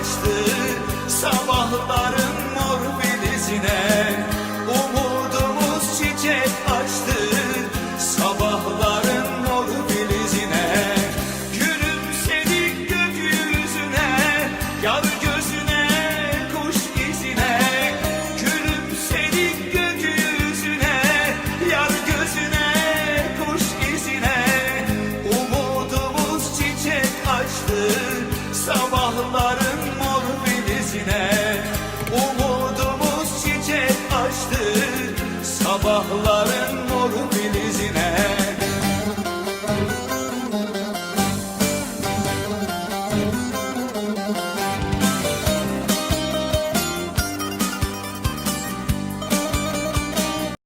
açtı sabahların mor filizine. Umudumuz çiçek açtı sabahların mor filizine. Gülümsedik gökyüzüne yar gözüne kuş izine. Gülümsedik gökyüzüne yar gözüne kuş izine. Umudumuz çiçek açtı sabahların nuru